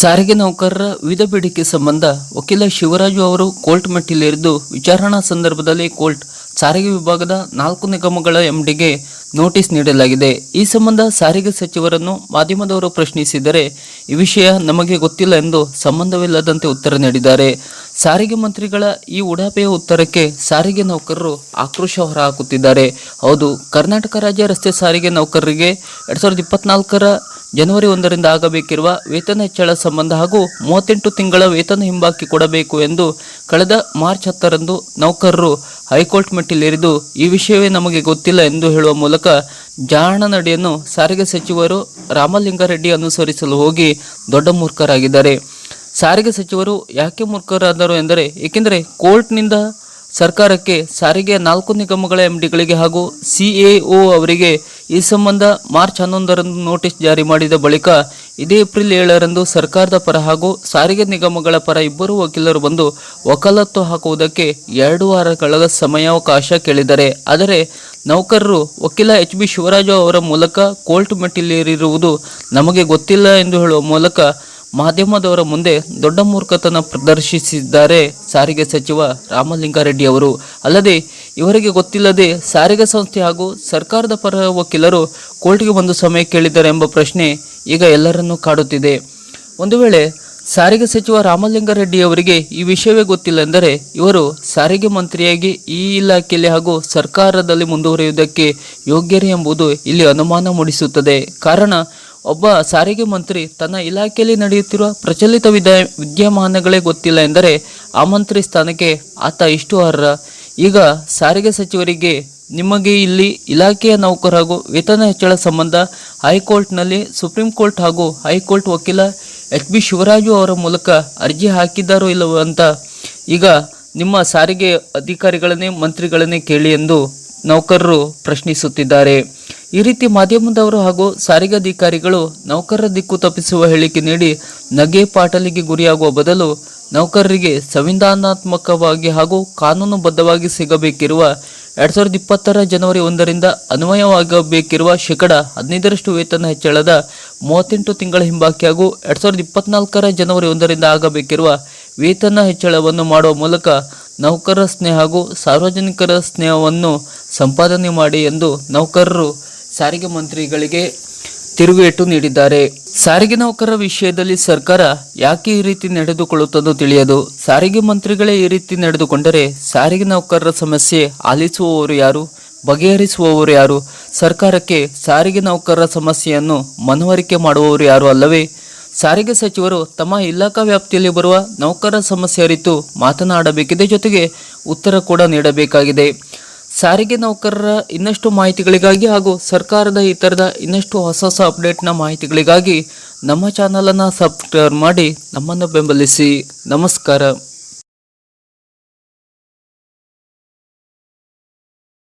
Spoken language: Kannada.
ಸಾರಿಗೆ ನೌಕರರ ವಿವಿಧ ಬೇಡಿಕೆ ಸಂಬಂಧ ವಕೀಲ ಶಿವರಾಜು ಅವರು ಕೋರ್ಟ್ ಮೆಟ್ಟಿಲೇರಿದ್ದು ವಿಚಾರಣಾ ಸಂದರ್ಭದಲ್ಲಿ ಕೋರ್ಟ್ ಸಾರಿಗೆ ವಿಭಾಗದ ನಾಲ್ಕು ನಿಗಮಗಳ ಎಂಡಿಗೆ ನೋಟಿಸ್ ನೀಡಲಾಗಿದೆ. ಈ ಸಂಬಂಧ ಸಾರಿಗೆ ಸಚಿವರನ್ನು ಮಾಧ್ಯಮದವರು ಪ್ರಶ್ನಿಸಿದರೆ ಈ ವಿಷಯ ನಮಗೆ ಗೊತ್ತಿಲ್ಲ ಎಂದು ಸಂಬಂಧವಿಲ್ಲದಂತೆ ಉತ್ತರ ನೀಡಿದ್ದಾರೆ. ಸಾರಿಗೆ ಮಂತ್ರಿಗಳ ಈ ಉಡಾಪೆಯ ಉತ್ತರಕ್ಕೆ ಸಾರಿಗೆ ನೌಕರರು ಆಕ್ರೋಶ ಹೊರಹಾಕುತ್ತಿದ್ದಾರೆ. ಹೌದು, ಕರ್ನಾಟಕ ರಾಜ್ಯ ರಸ್ತೆ ಸಾರಿಗೆ ನೌಕರರಿಗೆ ಎರಡ್ ಸಾವಿರದ ಇಪ್ಪತ್ನಾಲ್ಕರ ಜನವರಿ ಒಂದರಿಂದ ಆಗಬೇಕಿರುವ ವೇತನ ಹೆಚ್ಚಳ ಸಂಬಂಧ ಹಾಗೂ ಮೂವತ್ತೆಂಟು ತಿಂಗಳ ವೇತನ ಹಿಂಬಾಕಿ ಕೊಡಬೇಕು ಎಂದು ಕಳೆದ ಮಾರ್ಚ್ ಹತ್ತರಂದು ನೌಕರರು ಹೈಕೋರ್ಟ್ ಮೆಟ್ಟಿಲೇರಿದ್ದು ಈ ವಿಷಯವೇ ನಮಗೆ ಗೊತ್ತಿಲ್ಲ ಎಂದು ಹೇಳುವ ಮೂಲಕ ಜಾಣ ನಡೆಯನ್ನು ಸಾರಿಗೆ ಸಚಿವರು ರಾಮಲಿಂಗಾರೆಡ್ಡಿ ಅನುಸರಿಸಲು ಹೋಗಿ ದೊಡ್ಡ ಮೂರ್ಖರಾಗಿದ್ದಾರೆ. ಸಾರಿಗೆ ಸಚಿವರು ಯಾಕೆ ಮೂರ್ಖರಾದರು ಎಂದರೆ, ಏಕೆಂದರೆ ಕೋರ್ಟ್ನಿಂದ ಸರ್ಕಾರಕ್ಕೆ ಸಾರಿಗೆ ನಾಲ್ಕು ನಿಗಮಗಳ ಎಂಡಿಗಳಿಗೆ ಹಾಗೂ ಸಿಎಒ ಅವರಿಗೆ ಈ ಸಂಬಂಧ ಮಾರ್ಚ್ ಹನ್ನೊಂದರಂದು ನೋಟಿಸ್ ಜಾರಿ ಮಾಡಿದ ಬಳಿಕ ಇದೇ ಏಪ್ರಿಲ್ ಏಳರಂದು ಸರ್ಕಾರದ ಪರ ಹಾಗೂ ಸಾರಿಗೆ ನಿಗಮಗಳ ಪರ ಇಬ್ಬರು ವಕೀಲರು ಬಂದು ವಕಾಲತ್ತು ಹಾಕುವುದಕ್ಕೆ ಎರಡು ವಾರಗಳ ಸಮಯಾವಕಾಶ ಕೇಳಿದರೆ. ಆದರೆ ನೌಕರರು ವಕೀಲ ಎಚ್ ಬಿ ಶಿವರಾಜು ಅವರ ಮೂಲಕ ಕೋರ್ಟ್ ಮೆಟ್ಟಿಲೇರಿರುವುದು ನಮಗೆ ಗೊತ್ತಿಲ್ಲ ಎಂದು ಹೇಳುವ ಮೂಲಕ ಮಾಧ್ಯಮದವರ ಮುಂದೆ ದೊಡ್ಡ ಮೂರ್ಖತನ ಪ್ರದರ್ಶಿಸಿದ್ದಾರೆ ಸಾರಿಗೆ ಸಚಿವ ರಾಮಲಿಂಗಾರೆಡ್ಡಿ ಅವರು. ಅಲ್ಲದೆ ಇವರಿಗೆ ಗೊತ್ತಿಲ್ಲದೆ ಸಾರಿಗೆ ಸಂಸ್ಥೆ ಹಾಗೂ ಸರ್ಕಾರದ ಪರ ವಕೀಲರು ಕೋರ್ಟ್ಗೆ ಒಂದು ಸಮಯ ಕೇಳಿದ್ದಾರೆ ಎಂಬ ಪ್ರಶ್ನೆ ಈಗ ಎಲ್ಲರನ್ನೂ ಕಾಡುತ್ತಿದೆ. ಒಂದು ವೇಳೆ ಸಾರಿಗೆ ಸಚಿವ ರಾಮಲಿಂಗಾರೆಡ್ಡಿ ಅವರಿಗೆ ಈ ವಿಷಯವೇ ಗೊತ್ತಿಲ್ಲ ಎಂದರೆ ಇವರು ಸಾರಿಗೆ ಮಂತ್ರಿಯಾಗಿ ಈ ಇಲಾಖೆಯಲ್ಲಿ ಹಾಗೂ ಸರ್ಕಾರದಲ್ಲಿ ಮುಂದುವರಿಯುವುದಕ್ಕೆ ಯೋಗ್ಯರೇ ಎಂಬುದು ಇಲ್ಲಿ ಅನುಮಾನ ಮೂಡಿಸುತ್ತದೆ. ಕಾರಣ ಒಬ್ಬ ಸಾರಿಗೆ ಮಂತ್ರಿ, ತನ್ನ ಇಲಾಖೆಯಲ್ಲಿ ನಡೆಯುತ್ತಿರುವ ಪ್ರಚಲಿತ ವಿದ್ಯ, ವಿದ್ಯಮಾನಗಳೇ ಗೊತ್ತಿಲ್ಲ ಎಂದರೆ ಆ ಮಂತ್ರಿ ಸ್ಥಾನಕ್ಕೆ ಆತ ಇಷ್ಟು ಅರ್ಹ. ಈಗ ಸಾರಿಗೆ ಸಚಿವರಿಗೆ ನಿಮಗೆ ಇಲ್ಲಿ ಇಲಾಖೆಯ ನೌಕರ ಹಾಗೂ ವೇತನ ಹೆಚ್ಚಳ ಸಂಬಂಧ ಹೈಕೋರ್ಟ್ನಲ್ಲಿ ಸುಪ್ರೀಂ ಕೋರ್ಟ್ ಹಾಗೂ ಹೈಕೋರ್ಟ್ ವಕೀಲ ಎಚ್ ಬಿ ಶಿವರಾಜು ಅವರ ಮೂಲಕ ಅರ್ಜಿ ಹಾಕಿದ್ದಾರೋ ಇಲ್ಲವೋ ಅಂತ ಈಗ ನಿಮ್ಮ ಸಾರಿಗೆ ಅಧಿಕಾರಿಗಳನ್ನೇ, ಮಂತ್ರಿಗಳನ್ನೇ ಕೇಳಿ ಎಂದು ನೌಕರರು ಪ್ರಶ್ನಿಸುತ್ತಿದ್ದಾರೆ. ಈ ರೀತಿ ಮಾಧ್ಯಮದವರು ಹಾಗೂ ಸಾರಿಗೆ ಅಧಿಕಾರಿಗಳು ನೌಕರರ ದಿಕ್ಕು ತಪ್ಪಿಸುವ ಹೇಳಿಕೆ ನೀಡಿ ನಗೆ ಪಾಟಲಿಗೆ ಗುರಿಯಾಗುವ ಬದಲು ನೌಕರರಿಗೆ ಸಂವಿಧಾನಾತ್ಮಕವಾಗಿ ಹಾಗೂ ಕಾನೂನುಬದ್ಧವಾಗಿ ಸಿಗಬೇಕಿರುವ ಎರಡ್ ಸಾವಿರದ ಇಪ್ಪತ್ತರ ಜನವರಿ ಒಂದರಿಂದ ಅನ್ವಯವಾಗಬೇಕಿರುವ ಶೇಕಡ ಹದಿನೈದರಷ್ಟು ವೇತನ ಹೆಚ್ಚಳದ ಮೂವತ್ತೆಂಟು ತಿಂಗಳ ಹಿಂಬಾಕಿ ಹಾಗೂ ಎರಡ್ ಸಾವಿರದ ಇಪ್ಪತ್ನಾಲ್ಕರ ಜನವರಿ ಒಂದರಿಂದ ಆಗಬೇಕಿರುವ ವೇತನ ಹೆಚ್ಚಳವನ್ನು ಮಾಡುವ ಮೂಲಕ ನೌಕರರ ಸ್ನೇಹ ಹಾಗೂ ಸಾರ್ವಜನಿಕರ ಸ್ನೇಹವನ್ನು ಸಂಪಾದನೆ ಮಾಡಿ ಎಂದು ನೌಕರರು ಸಾರಿಗೆ ಮಂತ್ರಿಗಳಿಗೆ ತಿರುಗೇಟು ನೀಡಿದ್ದಾರೆ. ಸಾರಿಗೆ ನೌಕರರ ವಿಷಯದಲ್ಲಿ ಸರ್ಕಾರ ಯಾಕೆ ಈ ರೀತಿ ನಡೆದುಕೊಳ್ಳುತ್ತದೋ ತಿಳಿಯದು. ಸಾರಿಗೆ ಮಂತ್ರಿಗಳೇ ಈ ರೀತಿ ನಡೆದುಕೊಂಡರೆ ಸಾರಿಗೆ ನೌಕರರ ಸಮಸ್ಯೆ ಆಲಿಸುವವರು ಯಾರು? ಬಗೆಹರಿಸುವವರು ಯಾರು? ಸರ್ಕಾರಕ್ಕೆ ಸಾರಿಗೆ ನೌಕರರ ಸಮಸ್ಯೆಯನ್ನು ಮನವರಿಕೆ ಮಾಡುವವರು ಯಾರು ಅಲ್ಲವೇ? ಸಾರಿಗೆ ಸಚಿವರು ತಮ್ಮ ಇಲಾಖಾ ವ್ಯಾಪ್ತಿಯಲ್ಲಿ ಬರುವ ನೌಕರರ ಸಮಸ್ಯೆ ಅರಿತು ಮಾತನಾಡಬೇಕಿದೆ. ಜೊತೆಗೆ ಉತ್ತರ ಕೂಡ ನೀಡಬೇಕಾಗಿದೆ. ಸಾರಿಗೆ ನೌಕರರ ಇನ್ನಷ್ಟು ಮಾಹಿತಿಗಳಿಗಾಗಿ ಹಾಗೂ ಸರ್ಕಾರದ ಇತರದ ಇನ್ನಷ್ಟು ಹೊಸ ಹೊಸ ಅಪ್ಡೇಟ್ನ ಮಾಹಿತಿಗಳಿಗಾಗಿ ನಮ್ಮ ಚಾನಲನ್ನು ಸಬ್ಸ್ಕ್ರೈಬ್ ಮಾಡಿ ನಮ್ಮನ್ನು ಬೆಂಬಲಿಸಿ. ನಮಸ್ಕಾರ.